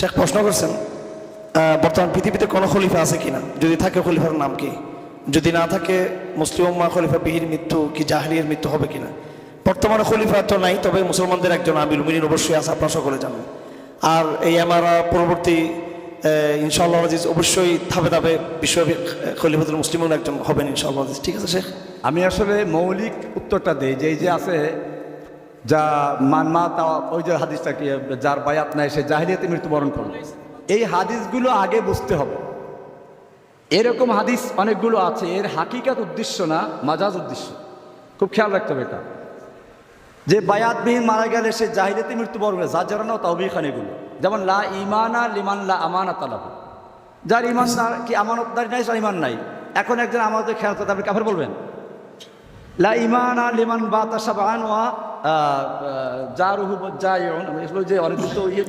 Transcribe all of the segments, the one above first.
শেখ প্রশ্ন করছেন বর্তমান পৃথিবীতে কোনো খলিফা আছে কিনা? যদি থাকে খলিফার নাম কি? যদি না থাকে মুসলিম খলিফা বিহির মৃত্যু কি জাহরিয়ার মৃত্যু হবে কিনা? বর্তমানে খলিফা তো নাই তবে মুসলমানদের একজন আমির মিনির অবশ্যই আছে আপনারা সকলে জানেন। আর এই আমরা পরবর্তী আহ, ইনশাআল্লাহ আজিজ অবশ্যই ধাপে ধাপে বিশ্ব খলিফাতুল মুসলিমুল একজন হবেন ইনশাআল্লাহ আজিজ। ঠিক আছে শেখ? আমি আসলে মৌলিক উত্তরটা দিই যে যে আছে যা মানমা তা ওই যে হাদিসটা কি, যার বায়াত নাই, সে জাহিলিয়াতে মৃত্যুবরণ করল। এই হাদিসগুলো আগে বুঝতে হবে। এরকম হাদিস অনেকগুলো আছে, এর হাকিকাত উদ্দেশ্য না, মাজাজ উদ্দেশ্য। খুব খেয়াল রাখতে হবে এটা। যে বায়াতবিহীন মারা গেলে সে জাহিলিয়াতে মৃত্যুবরণ করে যা যারা তাওবিখান এগুলো। যেমন, লা ইমানা লিমান লা আমানাত আলাহু যার ইমান কি আমানতদারি নাই তার ইমান নাই। এখন একজন আমাদের খেয়াল করতে আপনি কাফের বলবেন। লা ইমানা লিমান বাতা সাবান ওয়া যে অনেক ইয়ে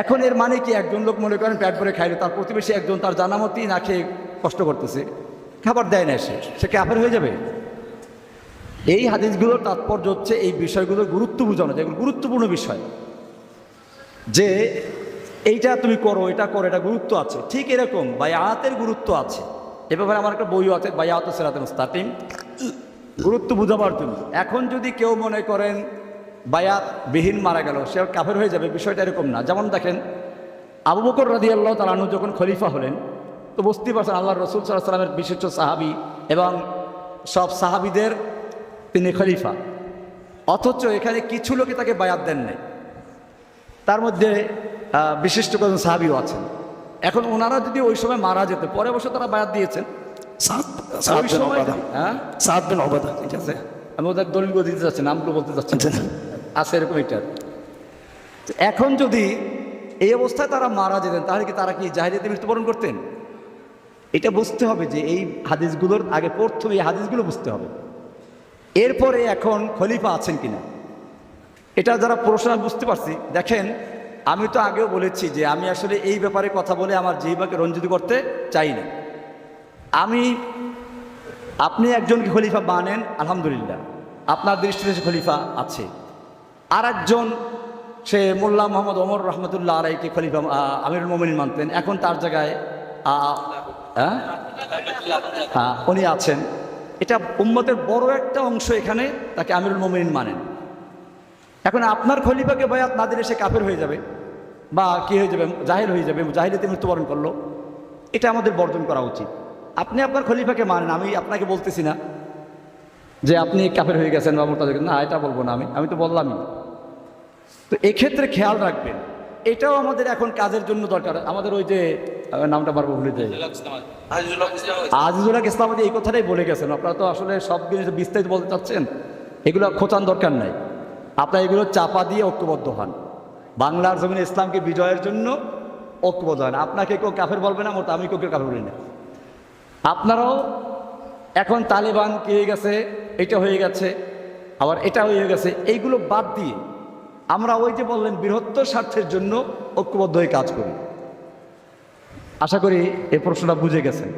এখন এর মানে কি? একজন লোক মনে করেন প্যাট ভরে খাইলো, তার প্রতিবেশী একজন, তার জানামতি না খেয়ে কষ্ট করতেছে, খাবার দেয় না সে সে কাফের হয়ে যাবে? এই হাদিসগুলোর তাৎপর্য হচ্ছে এই বিষয়গুলোর গুরুত্ব বোঝানো যেগুলো গুরুত্বপূর্ণ বিষয়। যে এইটা তুমি করো, এটা করো, এটা গুরুত্ব আছে। ঠিক এরকম, বায়াতের গুরুত্ব আছে। এ ব্যাপারে আমার একটা বইও আছে বায়াত সেরাতে মুস্তাকিম। গুরুত্ব বোঝাবার জন্য। এখন যদি কেউ মনে করেন বায়াত বিহীন মারা গেল সে কাফের হয়ে যাবে বিষয়টা এরকম না। যেমন দেখেন আবু বকর রাদি আল্লাহ তালানু যখন খলিফা হলেন তো বুঝতেই পারছেন আল্লাহ রসুল সাল্লাহ সাল্লামের বিশিষ্ট সাহাবি এবং সব সাহাবিদের তিনি খলিফা। অথচ এখানে কিছু লোকে তাকে বায়াত দেন নাই তার মধ্যে বিশিষ্ট কয়েকজন সাহাবিও আছেন। এখন ওনারা যদি ওই সময় মারা যেত পরে অবশ্য তারা বায়াত দিয়েছেন। হ্যাঁ? ঠিক আছে। আমি ওদের দলিল দিতে যাচ্ছি নামগুলো বলতে যাচ্ছি না। আছে এরকম এটা। এখন যদি এই অবস্থায় তারা মারা যেতেন তাহলে কি তারা কি জাহিরিয়াতে মৃত্যুবরণ করতেন? এটা বুঝতে হবে যে এই হাদিসগুলোর আগে প্রথম এই হাদিসগুলো বুঝতে হবে। এরপরে এখন খলিফা আছেন কিনা? এটা যারা প্রশ্ন বুঝতে পারছি দেখেন আমি তো আগেও বলেছি যে আমি আসলে এই ব্যাপারে কথা বলে আমার জিহিবাকে রঞ্জিত করতে চাই না আমি, আপনি একজনকে খলিফা মানেন আলহামদুলিল্লাহ। আপনার দৃষ্টিতে সে খলিফা আছে। আর একজন সে মোল্লা মোহাম্মদ ওমর রহমতুল্লাহ আলাইকে খলিফা আমিরুল মোমিন মানতেন। এখন তার জায়গায় হ্যাঁ উনি আছেন। এটা উম্মতের বড় একটা অংশ এখানে তাকে আমিরুল মোমিন মানেন। এখন আপনার খলিফাকে বয়াত না দিলে সে কাফের হয়ে যাবে বা কি হয়ে যাবে? জাহির হয়ে যাবে জাহিরিতে মৃত্যুবরণ করল। এটা আমাদের বর্জন করা উচিত। আপনি আপনার খলিফাকে মানেন, আমি আপনাকে বলতেছি না যে আপনি কাফের হয়ে গেছেন বা মোরতাদ না, এটা বলব না আমি আমি তো বললামই। তো এক্ষেত্রে খেয়াল রাখবেন, এটাও আমাদের এখন কাজের জন্য দরকার। আমাদের ওই যে নামটা বারবার ভুলে যাই। আজিজুল হক ইসলামাদি এই কথাটাই বলে গেছেন। আপনারা তো আসলে সব জিনিস বিস্তারিত বলতে চাচ্ছেন, এগুলো খোঁচান দরকার নাই। আপনারা এগুলো চাপা দিয়ে ঐক্যবদ্ধ হন। বাংলার জমিনে ইসলামকে বিজয়ের জন্য ঐক্যবদ্ধ হন। আপনাকে কেউ কাফের বলবে না মতো আমি কেউ কেউ কাফের বলি না। আপনারাও এখন তালেবান কে হয়ে গেছে, এটা হয়ে গেছে, আবার এটা হয়ে গেছে, এইগুলো বাদ দিয়ে আমরা ওই যে বললেন বৃহত্তর স্বার্থের জন্য ঐক্যবদ্ধ হয়ে কাজ করি। আশা করি এই প্রশ্নটা বুঝে গেছেন।